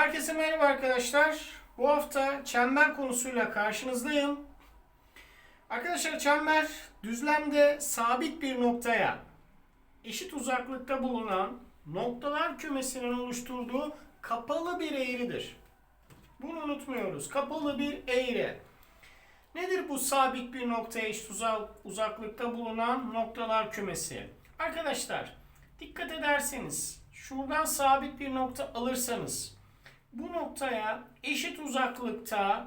Herkese merhaba arkadaşlar. Bu hafta çember konusuyla karşınızdayım. Arkadaşlar çember düzlemde sabit bir noktaya eşit uzaklıkta bulunan noktalar kümesinin oluşturduğu kapalı bir eğridir. Bunu unutmuyoruz. Kapalı bir eğri. Nedir bu sabit bir noktaya eşit uza- uzaklıkta bulunan noktalar kümesi? Arkadaşlar dikkat ederseniz şuradan sabit bir nokta alırsanız bu noktaya eşit uzaklıkta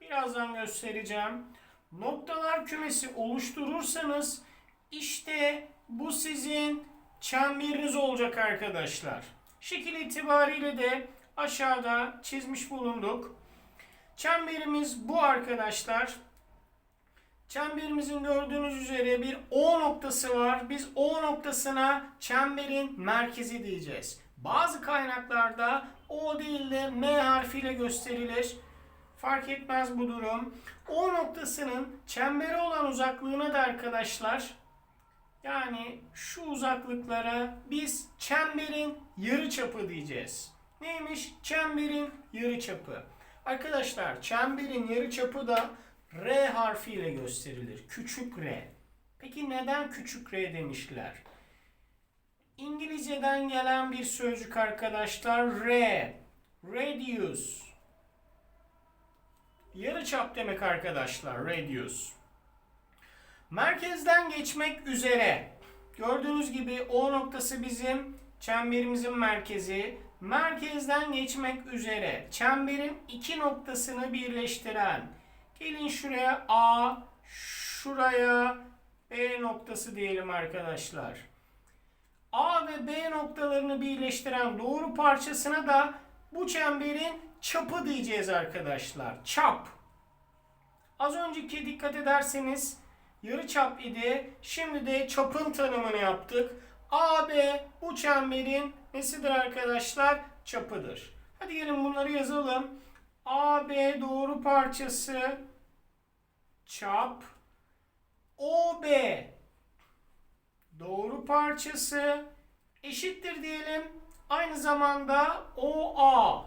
birazdan göstereceğim. Noktalar kümesi oluşturursanız işte bu sizin çemberiniz olacak arkadaşlar. Şekil itibariyle de aşağıda çizmiş bulunduk. Çemberimiz bu arkadaşlar. Çemberimizin gördüğünüz üzere bir O noktası var. Biz O noktasına çemberin merkezi diyeceğiz. Bazı kaynaklarda O değil de M harfiyle gösterilir. Fark etmez bu durum. O noktasının çembere olan uzaklığına da arkadaşlar yani şu uzaklıklara biz çemberin yarıçapı diyeceğiz. Neymiş? Çemberin yarıçapı. Arkadaşlar çemberin yarıçapı da R harfiyle gösterilir. Küçük R. Peki neden küçük R demişler? İngilizceden gelen bir sözcük arkadaşlar R. Radius. Yarıçap demek arkadaşlar. Radius. Merkezden geçmek üzere. Gördüğünüz gibi O noktası bizim çemberimizin merkezi. Merkezden geçmek üzere çemberin iki noktasını birleştiren. Gelin şuraya A, şuraya B noktası diyelim arkadaşlar. A ve B noktalarını birleştiren doğru parçasına da bu çemberin çapı diyeceğiz arkadaşlar. Çap. Az önceki dikkat ederseniz yarı çap idi. Şimdi de çapın tanımını yaptık. AB bu çemberin nesidir arkadaşlar? Çapıdır. Hadi gelin bunları yazalım. AB doğru parçası çap OB doğru parçası eşittir diyelim. Aynı zamanda OA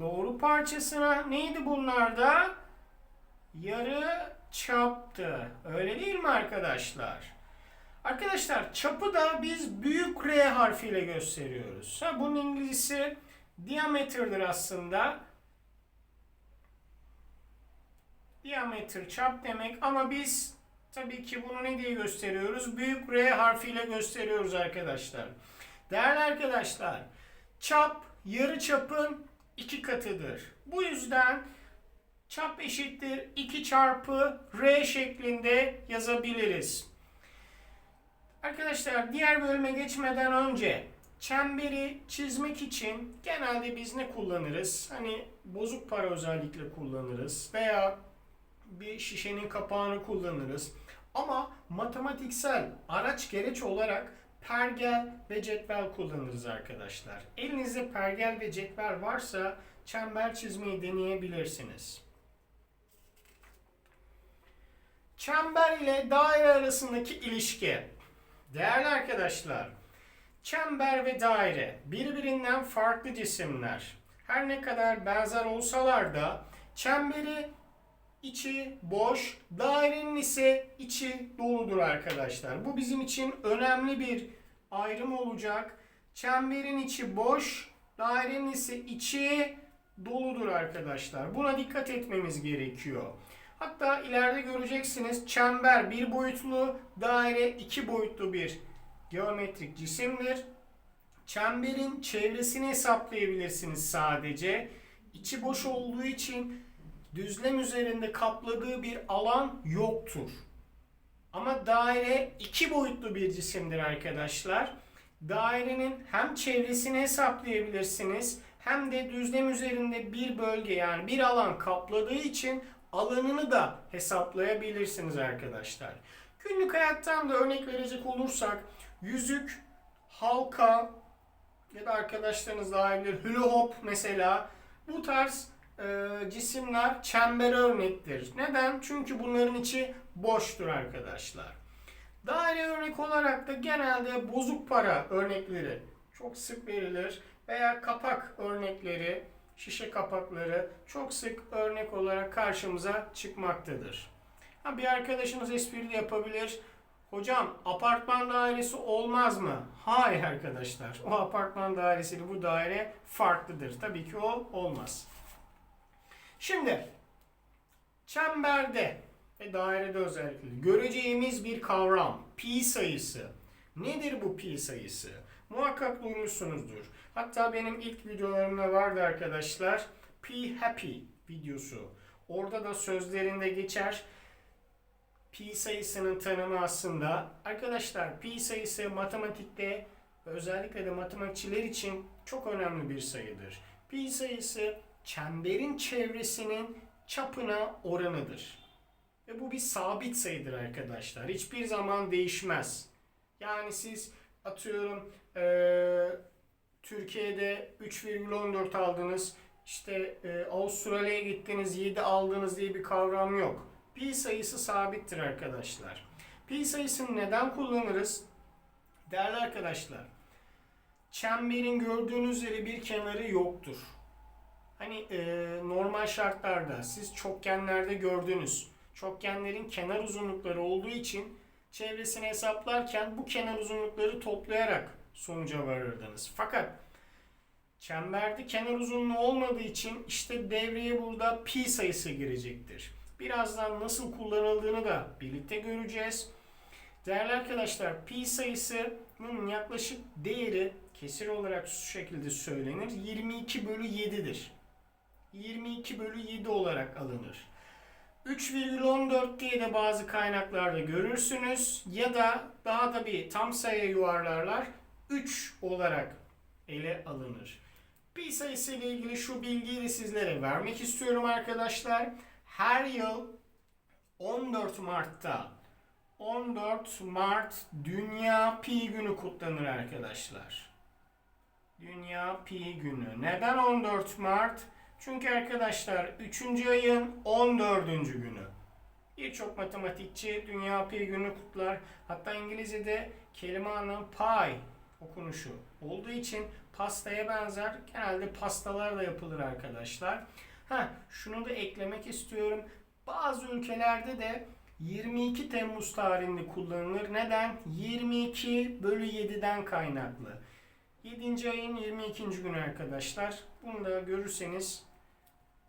doğru parçasına neydi bunlar da? Yarı çaptı. Öyle değil mi arkadaşlar? Arkadaşlar çapı da biz büyük R harfiyle gösteriyoruz. Ha, bunun İngilizcesi diameter'dır aslında. Diameter çap demek ama biz tabii ki bunu ne diye gösteriyoruz? Büyük R harfiyle gösteriyoruz arkadaşlar. Değerli arkadaşlar, çap yarı çapın iki katıdır. Bu yüzden çap eşittir 2 çarpı R şeklinde yazabiliriz. Arkadaşlar diğer bölüme geçmeden önce çemberi çizmek için genelde biz ne kullanırız? Hani bozuk para özellikle kullanırız veya bir şişenin kapağını kullanırız. Ama matematiksel araç gereç olarak pergel ve cetvel kullanırız arkadaşlar. Elinizde pergel ve cetvel varsa çember çizmeyi deneyebilirsiniz. Çember ile daire arasındaki ilişki. Değerli arkadaşlar, çember ve daire birbirinden farklı cisimler. Her ne kadar benzer olsalar da çemberi içi boş, dairenin ise içi doludur arkadaşlar. Bu bizim için önemli bir ayrım olacak. Çemberin içi boş, dairenin ise içi doludur arkadaşlar. Buna dikkat etmemiz gerekiyor. Hatta ileride göreceksiniz çember bir boyutlu, daire iki boyutlu bir geometrik cisimdir. Çemberin çevresini hesaplayabilirsiniz sadece. İçi boş olduğu için düzlem üzerinde kapladığı bir alan yoktur. Ama daire iki boyutlu bir cisimdir arkadaşlar. Dairenin hem çevresini hesaplayabilirsiniz hem de düzlem üzerinde bir bölge yani bir alan kapladığı için alanını da hesaplayabilirsiniz arkadaşlar. Günlük hayattan da örnek verecek olursak yüzük, halka ya da arkadaşlarınız daha iyi bilir hula hop mesela bu tarz e, cisimler çember örnektir. Neden? Çünkü bunların içi boştur arkadaşlar. Daire örnek olarak da genelde bozuk para örnekleri çok sık verilir. veya kapak örnekleri, şişe kapakları çok sık örnek olarak karşımıza çıkmaktadır. Ha, bir arkadaşınız espri de yapabilir. Hocam apartman dairesi olmaz mı? Hayır arkadaşlar. O apartman dairesiyle bu daire farklıdır. Tabii ki o olmaz. Şimdi çemberde ve dairede özellikle göreceğimiz bir kavram pi sayısı. Nedir bu pi sayısı? Muhakkak duymuşsunuzdur. Hatta benim ilk videolarımda vardı arkadaşlar. P happy videosu. Orada da sözlerinde geçer. Pi sayısının tanımı aslında arkadaşlar pi sayısı matematikte özellikle de matematikçiler için çok önemli bir sayıdır. Pi sayısı çemberin çevresinin çapına oranıdır. Ve bu bir sabit sayıdır arkadaşlar. Hiçbir zaman değişmez. Yani siz atıyorum eee, Türkiye'de 3,14 aldınız. İşte e, Avustralya'ya gittiniz 7 aldınız diye bir kavram yok. Pi sayısı sabittir arkadaşlar. Pi sayısını neden kullanırız? Değerli arkadaşlar, çemberin gördüğünüz üzere bir kenarı yoktur. Hani e, normal şartlarda siz çokgenlerde gördünüz. Çokgenlerin kenar uzunlukları olduğu için çevresini hesaplarken bu kenar uzunlukları toplayarak sonuca varırdınız. Fakat çemberde kenar uzunluğu olmadığı için işte devreye burada pi sayısı girecektir. Birazdan nasıl kullanıldığını da birlikte göreceğiz. Değerli arkadaşlar pi sayısının yaklaşık değeri kesir olarak şu şekilde söylenir. 22 bölü 7'dir. 22 bölü 7 olarak alınır. 3,14 diye de bazı kaynaklarda görürsünüz. Ya da daha da bir tam sayıya yuvarlarlar. 3 olarak ele alınır. Pi sayısı ile ilgili şu bilgiyi de sizlere vermek istiyorum arkadaşlar. Her yıl 14 Mart'ta 14 Mart Dünya Pi Günü kutlanır arkadaşlar. Dünya Pi Günü. Neden 14 Mart? Çünkü arkadaşlar 3. ayın 14. günü. Birçok matematikçi Dünya Pi Günü kutlar. Hatta İngilizce'de kelime anlamı pie okunuşu olduğu için pastaya benzer. Genelde pastalar da yapılır arkadaşlar. Ha, şunu da eklemek istiyorum. Bazı ülkelerde de 22 Temmuz tarihinde kullanılır. Neden? 22 bölü 7'den kaynaklı. 7. ayın 22. günü arkadaşlar. Bunu da görürseniz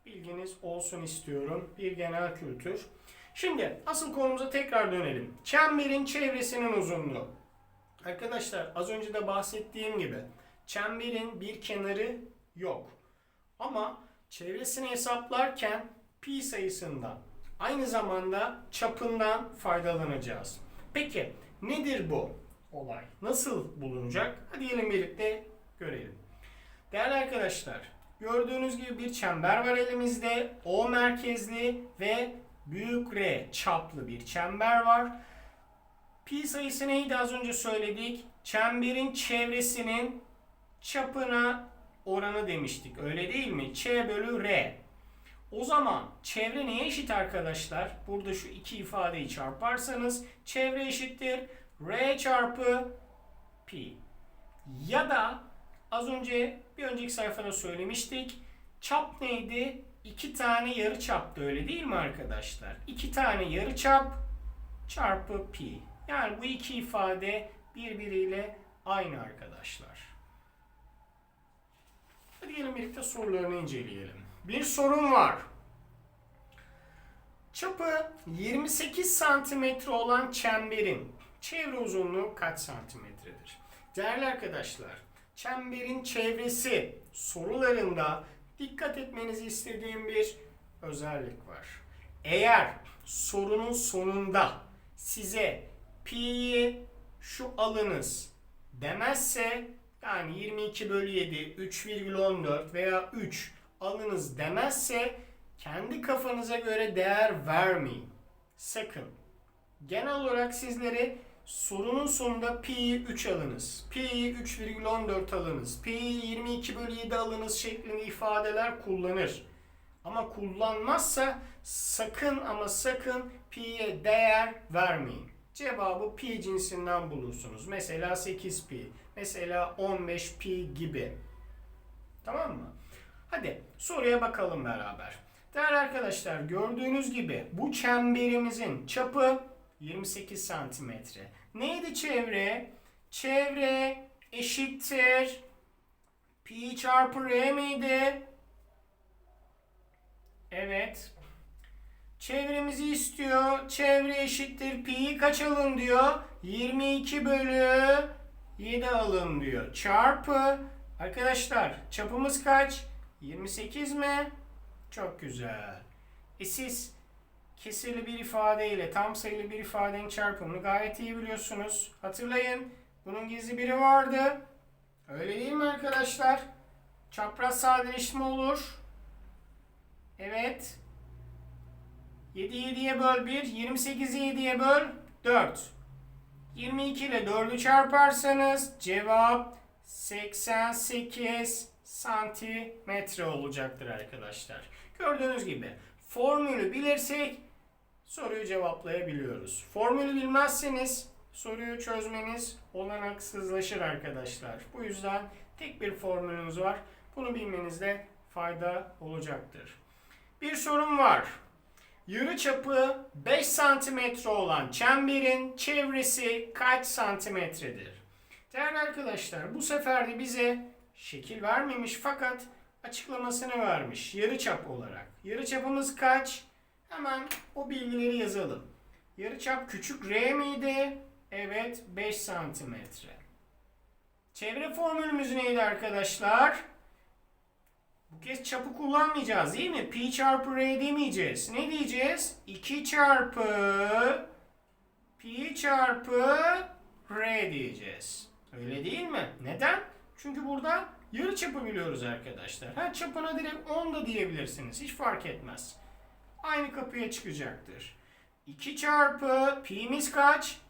bilginiz olsun istiyorum. Bir genel kültür. Şimdi asıl konumuza tekrar dönelim. Çemberin çevresinin uzunluğu. Arkadaşlar az önce de bahsettiğim gibi çemberin bir kenarı yok. Ama çevresini hesaplarken pi sayısından aynı zamanda çapından faydalanacağız. Peki nedir bu olay? Nasıl bulunacak? Hadi gelin birlikte görelim. Değerli arkadaşlar, gördüğünüz gibi bir çember var elimizde. O merkezli ve büyük R çaplı bir çember var. Pi sayısı neydi az önce söyledik? Çemberin çevresinin çapına oranı demiştik. Öyle değil mi? Ç bölü R. O zaman çevre neye eşit arkadaşlar? Burada şu iki ifadeyi çarparsanız çevre eşittir R çarpı pi. Ya da az önce bir önceki sayfada söylemiştik. Çap neydi? İki tane yarı çaptı öyle değil mi arkadaşlar? İki tane yarı çap çarpı pi. Yani bu iki ifade birbiriyle aynı arkadaşlar. Hadi gelin birlikte sorularını inceleyelim. Bir sorun var. Çapı 28 santimetre olan çemberin çevre uzunluğu kaç santimetredir? Değerli arkadaşlar, çemberin çevresi sorularında dikkat etmenizi istediğim bir özellik var. Eğer sorunun sonunda size pi'yi şu alınız demezse yani 22 bölü 7, 3,14 veya 3 alınız demezse kendi kafanıza göre değer vermeyin. Sakın. Genel olarak sizlere sorunun sonunda pi'yi 3 alınız, pi'yi 3,14 alınız, pi'yi 22 bölü 7 alınız şeklinde ifadeler kullanır. Ama kullanmazsa sakın ama sakın pi'ye değer vermeyin. Cevabı pi cinsinden bulursunuz. Mesela 8 pi, mesela 15 pi gibi. Tamam mı? Hadi soruya bakalım beraber. Değerli arkadaşlar gördüğünüz gibi bu çemberimizin çapı 28 santimetre. Neydi çevre? Çevre eşittir pi çarpı r miydi? Evet. Çevremizi istiyor. Çevre eşittir pi'yi kaç alın diyor? 22 bölü 7 alın diyor. Çarpı. Arkadaşlar çapımız kaç? 28 mi? Çok güzel. E siz kesirli bir ifadeyle tam sayılı bir ifadenin çarpımını gayet iyi biliyorsunuz. Hatırlayın. Bunun gizli biri vardı. Öyle değil mi arkadaşlar? Çapraz sadeleşme olur. Evet. 7'yi 7'ye böl 1. 28'i 7'ye böl 4. 22 ile 4'ü çarparsanız cevap 88 santimetre olacaktır arkadaşlar. Gördüğünüz gibi formülü bilirsek soruyu cevaplayabiliyoruz. Formülü bilmezseniz soruyu çözmeniz olanaksızlaşır arkadaşlar. Bu yüzden tek bir formülümüz var. Bunu bilmenizde fayda olacaktır. Bir sorun var. Yarı çapı 5 santimetre olan çemberin çevresi kaç santimetredir? Değerli arkadaşlar bu sefer de bize şekil vermemiş fakat açıklamasını vermiş yarı çap olarak. Yarı çapımız kaç? Hemen o bilgileri yazalım. Yarı çap küçük r miydi? Evet 5 santimetre. Çevre formülümüz neydi arkadaşlar? Bu kez çapı kullanmayacağız değil mi? Pi çarpı r demeyeceğiz. Ne diyeceğiz? 2 çarpı pi çarpı r diyeceğiz. Öyle değil mi? Neden? Çünkü burada yarı çapı biliyoruz arkadaşlar. Ha çapına direkt 10 da diyebilirsiniz. Hiç fark etmez. Aynı kapıya çıkacaktır. 2 çarpı pi'miz kaç?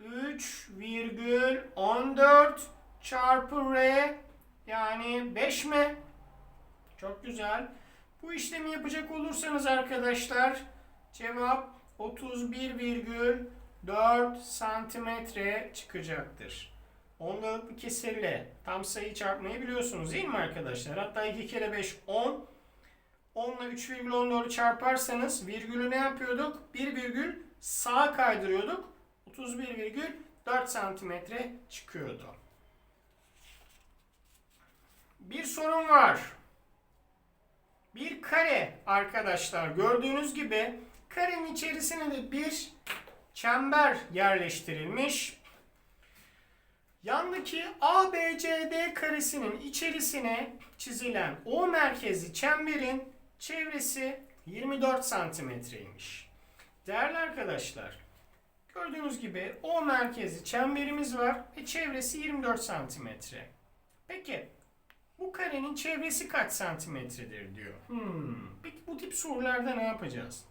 3,14 çarpı r yani 5 mi? Çok güzel. Bu işlemi yapacak olursanız arkadaşlar cevap 31,4 santimetre çıkacaktır. Ondalık bir kesirle tam sayı çarpmayı biliyorsunuz değil mi arkadaşlar? Hatta 2 kere 5 10. 10 ile 3,14'ü çarparsanız virgülü ne yapıyorduk? 1 virgül sağa kaydırıyorduk. 31,4 santimetre çıkıyordu. Bir sorun var. Bir kare arkadaşlar gördüğünüz gibi karenin içerisine de bir çember yerleştirilmiş. Yandaki ABCD karesinin içerisine çizilen O merkezli çemberin çevresi 24 santimetreymiş. Değerli arkadaşlar, gördüğünüz gibi O merkezli çemberimiz var ve çevresi 24 santimetre. Peki bu karenin çevresi kaç santimetredir diyor. Hmm. Peki bu tip sorularda ne yapacağız?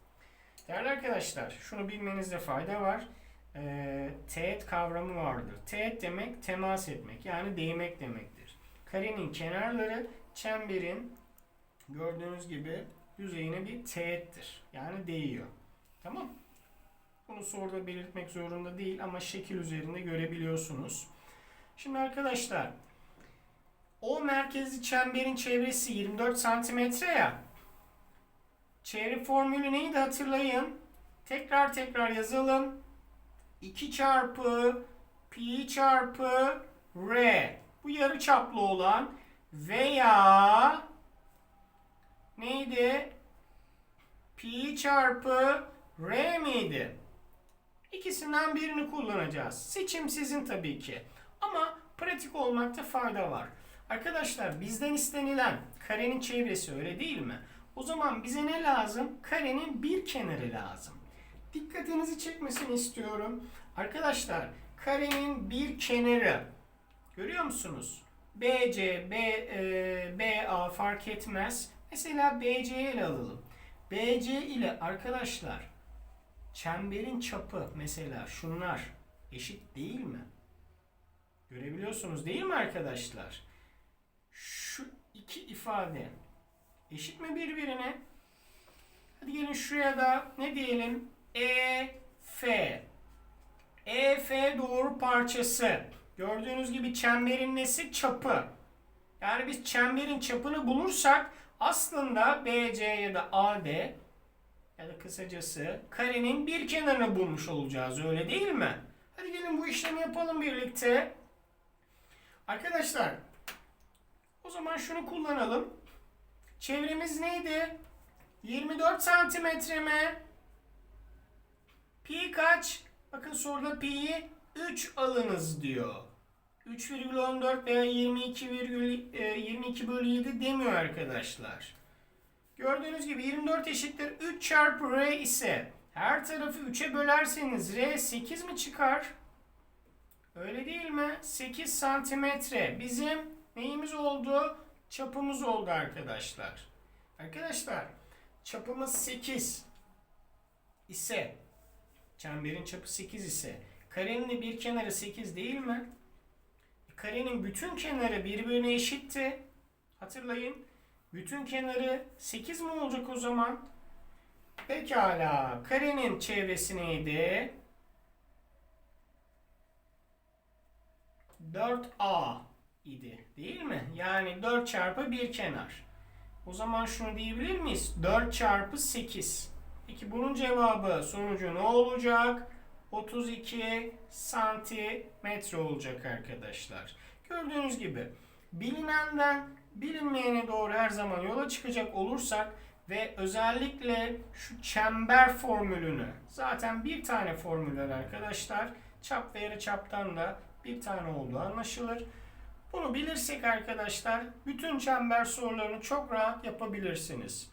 Değerli arkadaşlar şunu bilmenizde fayda var. Ee, teğet kavramı vardır. Teğet demek temas etmek yani değmek demektir. Karenin kenarları çemberin gördüğünüz gibi yüzeyine bir teğettir. Yani değiyor. Tamam Bunu soruda belirtmek zorunda değil ama şekil üzerinde görebiliyorsunuz. Şimdi arkadaşlar o merkezli çemberin çevresi 24 santimetre ya. Çevre formülü neydi hatırlayın. Tekrar tekrar yazalım. 2 çarpı pi çarpı r. Bu yarı çaplı olan veya neydi? Pi çarpı r miydi? İkisinden birini kullanacağız. Seçim sizin tabii ki. Ama pratik olmakta fayda var. Arkadaşlar bizden istenilen karenin çevresi öyle değil mi? O zaman bize ne lazım? Karenin bir kenarı lazım. Dikkatinizi çekmesini istiyorum. Arkadaşlar karenin bir kenarı görüyor musunuz? BC, B, e, BA fark etmez. Mesela BC'yi ele alalım. BC ile arkadaşlar çemberin çapı mesela şunlar eşit değil mi? Görebiliyorsunuz değil mi arkadaşlar? Şu iki ifade eşit mi birbirine? Hadi gelin şuraya da ne diyelim? E, F. E, F doğru parçası. Gördüğünüz gibi çemberin nesi? Çapı. Yani biz çemberin çapını bulursak aslında BC ya da AD ya da kısacası karenin bir kenarını bulmuş olacağız öyle değil mi? Hadi gelin bu işlemi yapalım birlikte. Arkadaşlar o zaman şunu kullanalım. Çevremiz neydi? 24 santimetre mi? Pi kaç? Bakın soruda pi'yi 3 alınız diyor. 3,14 veya 22, virgül- e, 22 bölü 7 demiyor arkadaşlar. Gördüğünüz gibi 24 eşittir 3 çarpı r ise her tarafı 3'e bölerseniz r 8 mi çıkar? Öyle değil mi? 8 santimetre bizim neyimiz oldu? Çapımız oldu arkadaşlar. Arkadaşlar çapımız 8 ise çemberin çapı 8 ise karenin bir kenarı 8 değil mi? Karenin bütün kenarı birbirine eşitti. Hatırlayın. Bütün kenarı 8 mi olacak o zaman? Pekala. Karenin çevresi neydi? 4A idi. Değil mi? Yani 4 çarpı bir kenar. O zaman şunu diyebilir miyiz? 4 çarpı 8. Peki bunun cevabı sonucu ne olacak? 32 santimetre olacak arkadaşlar. Gördüğünüz gibi bilinenden bilinmeyene doğru her zaman yola çıkacak olursak ve özellikle şu çember formülünü zaten bir tane formül var arkadaşlar. Çap ve yarıçaptan da bir tane olduğu anlaşılır. Bunu bilirsek arkadaşlar bütün çember sorularını çok rahat yapabilirsiniz.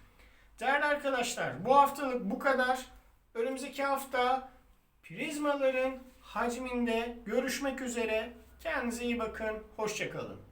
Değerli arkadaşlar bu haftalık bu kadar. Önümüzdeki hafta prizmaların hacminde görüşmek üzere. Kendinize iyi bakın. Hoşçakalın.